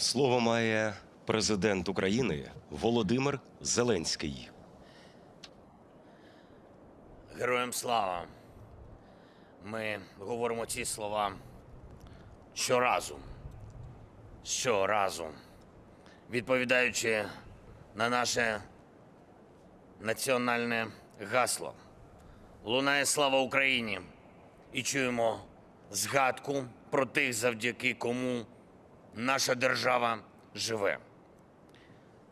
Слово має президент України Володимир Зеленський. Героям слава. Ми говоримо ці слова щоразу. Щоразу. Відповідаючи на наше національне гасло. Лунає слава Україні. І чуємо згадку про тих, завдяки кому наша держава живе.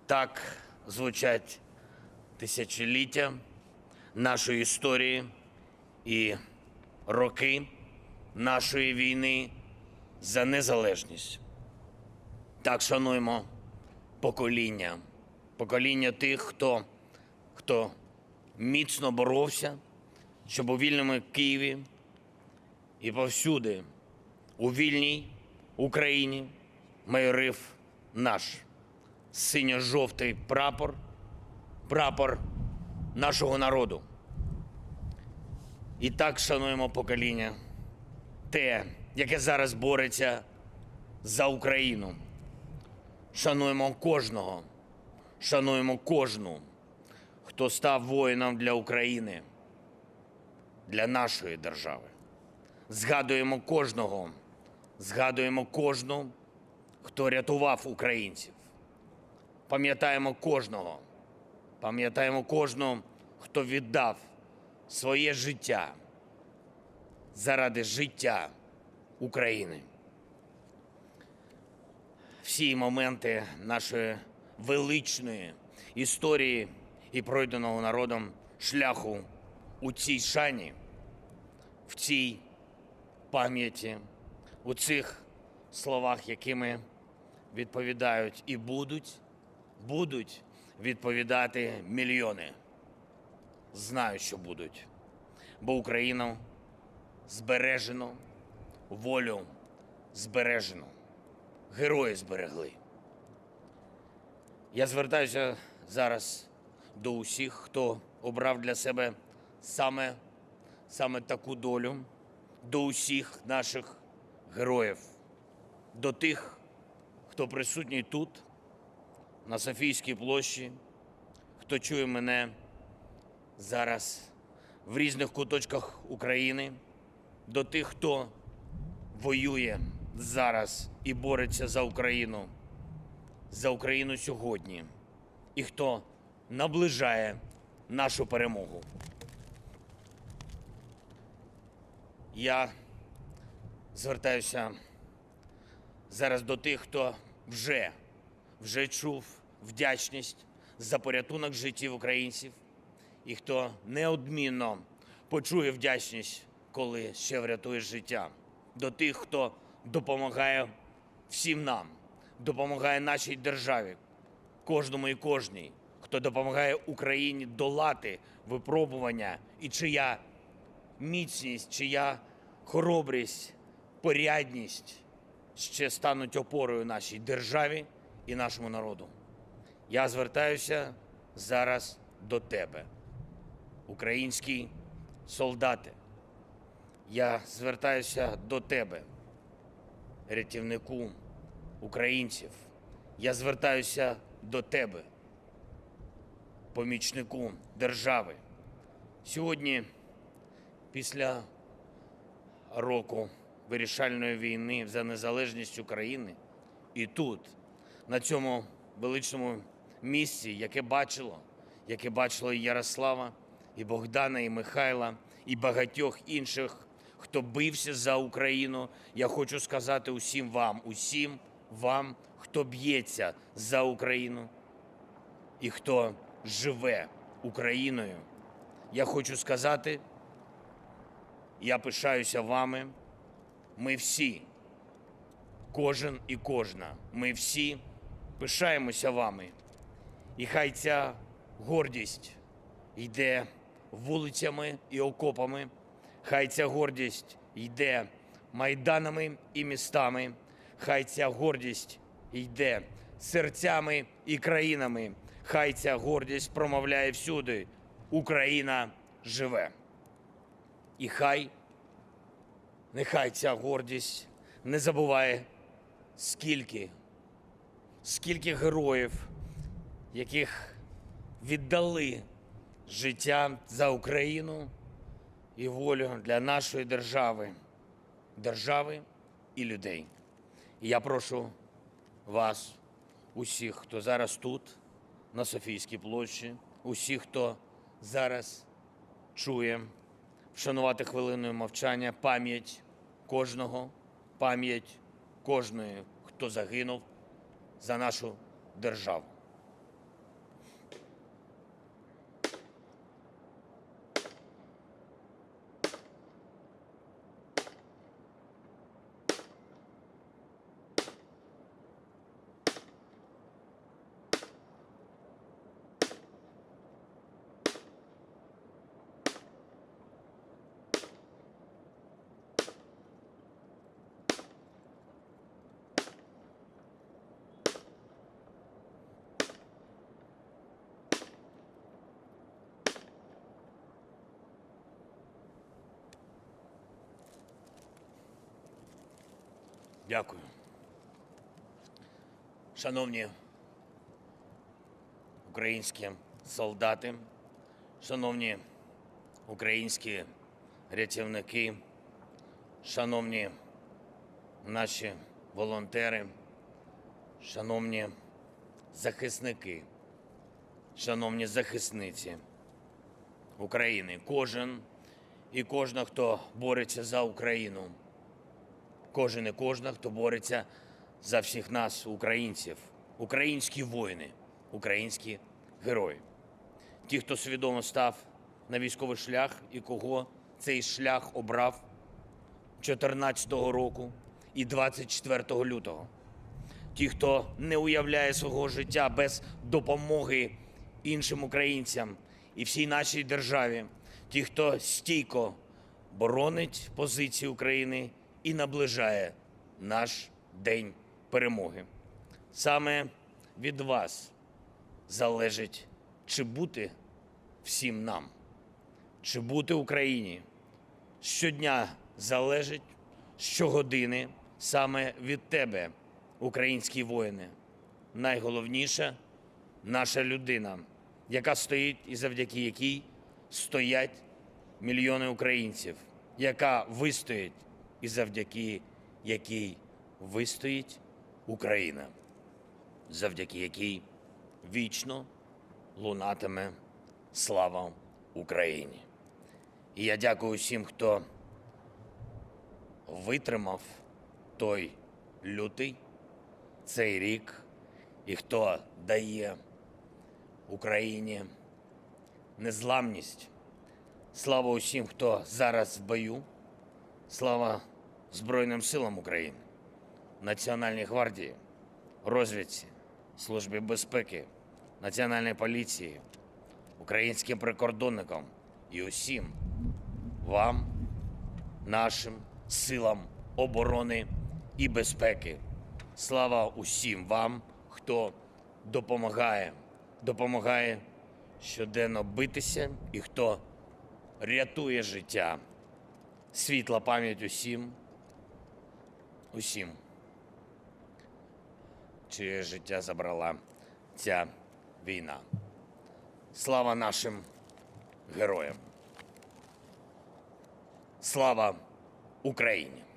Так звучать тисячоліття нашої історії і роки нашої війни за незалежність. Так шануємо покоління, покоління тих, хто, хто міцно боровся, щоб у вільному Києві і повсюди, у вільній Україні, майорив наш синьо-жовтий прапор, прапор нашого народу. І так шануємо покоління, те, яке зараз бореться за Україну. Шануємо кожного, шануємо кожну, хто став воїном для України, для нашої держави. Згадуємо кожного, згадуємо кожну, хто рятував українців. Пам'ятаємо кожного, пам'ятаємо кожного, хто віддав своє життя заради життя України. Всі моменти нашої величної історії і пройденого народом шляху у цій шані, в цій пам'яті, у цих словах, якими відповідають і будуть, будуть відповідати мільйони. Знаю, що будуть. Бо Україну збережено, волю збережено, герої зберегли. Я звертаюся зараз до усіх, хто обрав для себе саме, саме таку долю, до усіх наших героїв, до тих, хто присутній тут, на Софійській площі, хто чує мене зараз в різних куточках України, до тих, хто воює зараз і бореться за Україну, за Україну сьогодні, і хто наближає нашу перемогу. Я звертаюся зараз до тих, хто вже, вже чув вдячність за порятунок життів українців і хто неодмінно почує вдячність, коли ще врятує життя, до тих, хто допомагає всім нам, допомагає нашій державі, кожному і кожній, хто допомагає Україні долати випробування і чия міцність, чия хоробрість, порядність ще стануть опорою нашій державі і нашому народу. Я звертаюся зараз до тебе, українські солдати. Я звертаюся до тебе, рятівнику українців. Я звертаюся до тебе, помічнику держави. Сьогодні, після року вирішальної війни за незалежність України, і тут, на цьому величному місці, яке бачило, яке бачило і Ярослава, і Богдана, і Михайла, і багатьох інших, хто бився за Україну. Я хочу сказати усім вам, усім вам, хто б'ється за Україну і хто живе Україною. Я хочу сказати, я пишаюся вами. Ми всі, кожен і кожна, ми всі пишаємося вами. І хай ця гордість йде вулицями і окопами, хай ця гордість йде майданами і містами, хай ця гордість йде серцями і країнами, хай ця гордість промовляє всюди. Україна живе. І хай, нехай ця гордість не забуває, скільки скільки героїв, яких віддали життя за Україну і волю для нашої держави, держави і людей. І я прошу вас, усіх, хто зараз тут, на Софійській площі, усіх, хто зараз чує, вшанувати хвилиною мовчання пам'ять кожного, пам'ять кожної, хто загинув за нашу державу. Дякую. Шановні українські солдати, шановні українські рятівники, шановні наші волонтери, шановні захисники, шановні захисниці України, кожен і кожна, хто бореться за Україну кожен і кожна, хто бореться за всіх нас, українців, українські воїни, українські герої. Ті, хто свідомо став на військовий шлях і кого цей шлях обрав 14 року і 24 лютого. Ті, хто не уявляє свого життя без допомоги іншим українцям і всій нашій державі, ті, хто стійко боронить позиції України і наближає наш день перемоги. Саме від вас залежить, чи бути всім нам, чи бути Україні. Щодня залежить щогодини саме від тебе, українські воїни. Найголовніше наша людина, яка стоїть і завдяки якій стоять мільйони українців, яка вистоїть і завдяки якій вистоїть Україна, завдяки якій вічно лунатиме слава Україні. І я дякую всім, хто витримав той лютий, цей рік, і хто дає Україні незламність. Слава усім, хто зараз в бою. Слава Збройним силам України, Національній гвардії, розвідці, Службі безпеки, Національній поліції, українським прикордонникам і усім вам, нашим силам оборони і безпеки. Слава усім вам, хто допомагає, допомагає щоденно битися і хто рятує життя. Світла пам'ять усім, усім, чиє життя забрала ця війна. Слава нашим героям. Слава Україні!